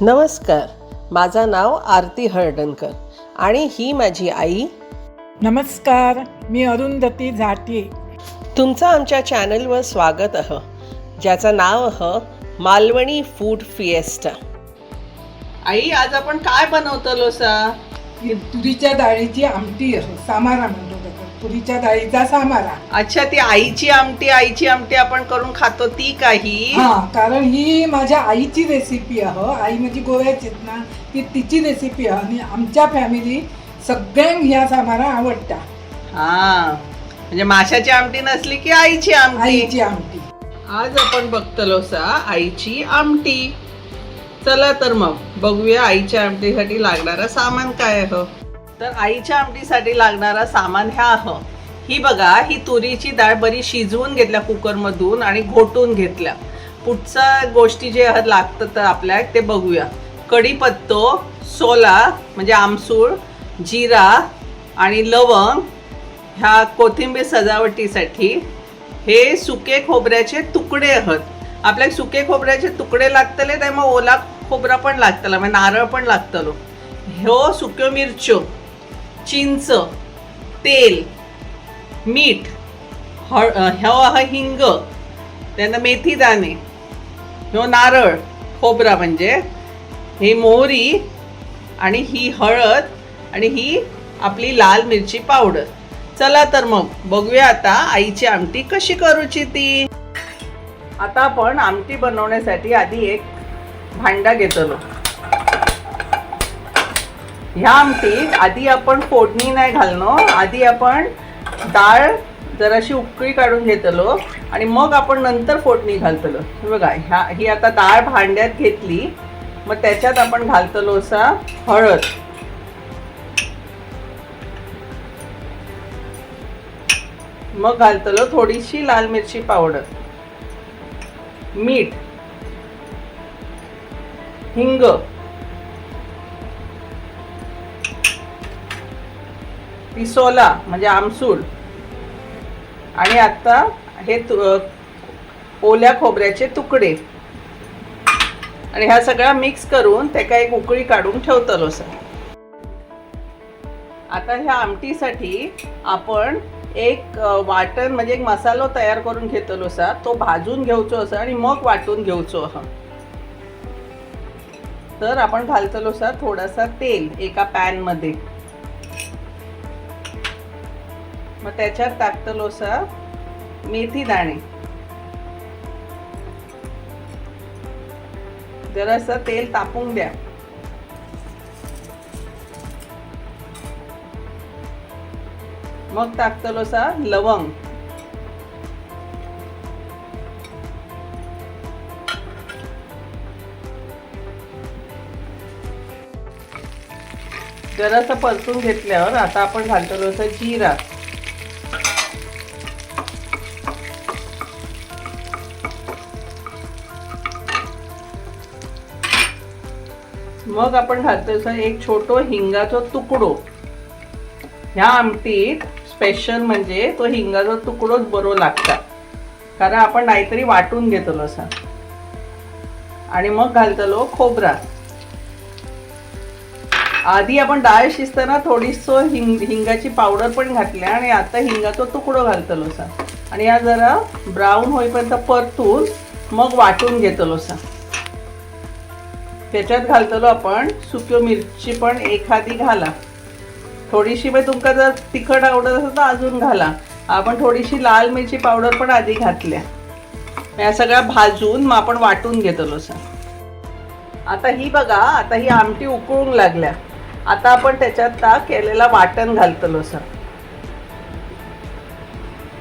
नमस्कार माझं नाव आरती हळदणकर आणि ही माझी आई. नमस्कार मी अरुंधती झाटे. तुमचं आमच्या चॅनलवर स्वागत आहे ज्याचं नाव आहे मालवणी फूड फिएस्टा. आई आज आपण काय बनवतलो सा? तुरीच्या डाळीची आमटी आहे सामारा म्हणतो. तुरीच्या डाळीचा सामारा. अच्छा ती आईची आमटी आईची आमटी आपण करून खातो ती काही हा? कारण ही माझ्या आईची रेसिपी आहे. आई माझी गोव्याची ना ती तिची रेसिपी आहे. आणि आमच्या फॅमिली सगळ्यांक ह्या सामारा आवडटा हा म्हणजे माशाची आमटी नसली की आईची आमटी? आईची आमटी. आज आपण बघतलो सा आईची आमटी. चला तर मग बघूया आईच्या आमटीसाठी लागणारा सामान काय आहे. तर आईच्या आमटीसाठी लागणारा सामान ह्या आह ही बघा ही तुरीची डाळ बरी शिजवून घेतल्या कुकरमधून आणि घोटून घेतल्या. पुढच्या गोष्टी जे लागतं तर आपल्या ते बघूया. कढीपत्तो सोला म्हणजे आमसूळ जिरा आणि लवंग ह्या कोथिंबीर सजावटीसाठी. हे सुके खोबऱ्याचे तुकडे आहेत आपल्याक सुके खोबऱ्याचे तुकडे लागतले ते मग ओला खोबरा पण लागतला म्हणजे नारळ पण लागतलो. ह्यो सुक्यो मिरच्यो. चिंच तेल मीठ हळ ह्यो हिंग त्यानंतर मेथी दाणे ह्यो नारळ खोबरा म्हणजे ही मोहरी आणि ही हळद आणि ही आपली लाल मिरची पावडर. चला तर मग बघूया आता आईची आमटी कशी करूची ती. आता आपण आमटी बनवण्यासाठी आधी एक भांडा घेतलो. ह्या आमटीत आधी आपण फोडणी नाही घालणं आधी आपण डाळ जराशी उकळी काढून घेतलो आणि मग आपण नंतर फोडणी घालतलो. हे बघा ह्या ही आता डाळ भांड्यात घेतली. मग त्याच्यात आपण घालतलो असा हळद. मग घालतलो थोडीशी लाल मिरची पावडर. मीठ. हिंग. पिसोला म्हणजे आमसूल. आणि आता हे तु- ओल्या खोबऱ्याचे तुकडे. आणि ह्या सगळ्या मिक्स करून त्याका एक उकळी काढून ठेवतलो सर. आता ह्या आमटीसाठी आपण एक वाटण म्हणजे एक मसालो तयार करून घेतलो असा तो भाजून घेवचो असा आणि मग वाटून घेवचो हा तर आपण घालतलो असा थोडासा तेल एका पॅनमध्ये. मग त्याच्यात टाकतलो असा मेथी दाणे. जरासं तेल तापून द्या. मग टाकतलो असा लवंग. जरासं परतून घेतल्यावर आता आपण घालतलो असं जिरा. मग आपण घालतो सर एक छोटो हिंगाचो तुकडो. ह्या आमटीत स्पेशल म्हणजे तो हिंगाचा तुकडोच बरो लागता कारण आपण नाहीतरी वाटून घेतलो असा. आणि मग घालतलो खोबरा. आधी आपण डाळ शिजताना थोडीसो हिंग हिंगाची पावडर पण घातल्या आणि आता हिंगाचा तुकडो घालतलो असा. आणि या जरा ब्राऊन होईपर्यंत परतून मग वाटून घेतलो असा. त्याच्यात घालतलो आपण सुक्यो मिरची पण एखादी घाला. थोडीशी मग तुमका जर तिखट आवडत असेल तर अजून घाला. आपण थोडीशी लाल मिरची पावडर पण आधी घातल्या. या सगळ्या भाजून मग आपण वाटून घेतलो सर. आता ही बघा आता ही आमटी उकळून लागल्या. आता आपण त्याच्यात ता केलेला वाटण घालतलो सर.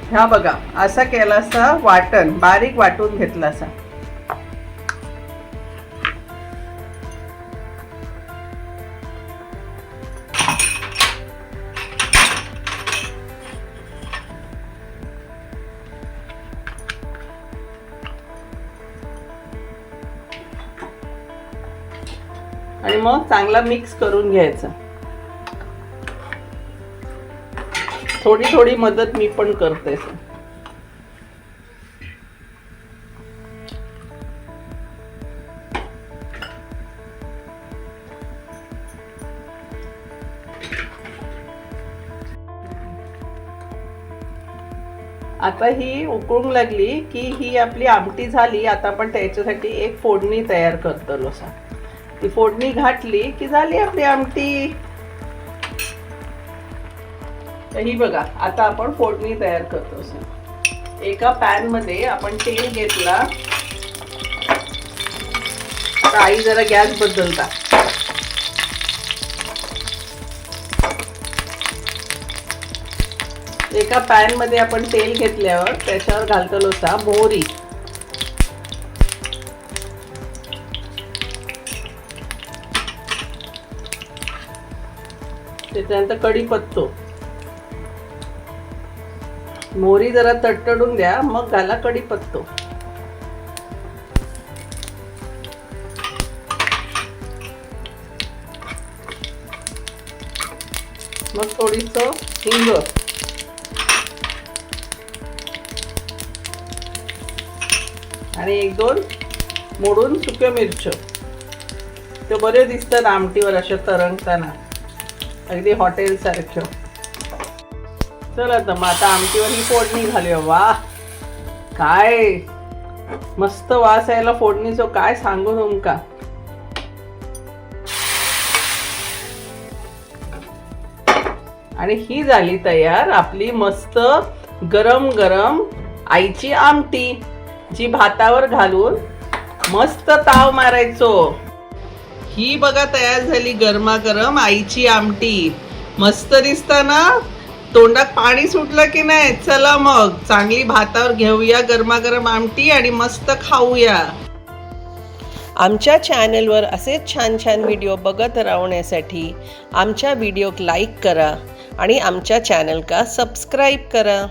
ह्या बघा असा केला असा वाटण बारीक वाटून घेतला असा आणि मग चांगला मिक्स करून घ्यायचा. थोडी थोडी मदत मी पण करते. आता ही उकळून लागली की ही आपली आमटी झाली आता आपण त्याच्यासाठी एक फोडणी तयार करतो असा ती फोडणी घातली की झाली आपली आमटी. तर ही बघा आता आपण फोडणी तयार करतो एका पॅनमध्ये आपण तेल घेतला. आई जरा गॅस बदलता. एका पॅनमध्ये आपण तेल घेतल्यावर त्याच्यावर घालतो होता मोहरी. त्याच्यानंतर कढीपत्तो मोहरी जरा तडतडून द्या मग घाला कढीपत्तो मग थोडीस हिंग. आणि एक दोन मोडून सुक्या मिरच्या. ते बरे दिसतात आमटीवर अशा तरंगताना. अगदी हॉटेल सारखं. चला तर मग आता आमटीवर ही फोडणी घालूया वा काय? मस्त वास यायला फोडणीचो काय सांगू तुमका आणि ही झाली तयार आपली मस्त गरम गरम आईची आमटी जी भातावर घालून मस्त ताव मारायचो. ही बघा तयार झाली गरमागरम आईची आमटी. मस्त दिसताना तोंडात पाणी सुटलं की नाही? चला मग चांगली भातावर घेऊया गरमागरम आमटी आणि मस्त खाऊया. आमच्या चॅनलवर असेच छान छान व्हिडिओ बघत राहण्यासाठी आमच्या व्हिडिओक लाईक करा आणि आमच्या चॅनल का सबस्क्राईब करा.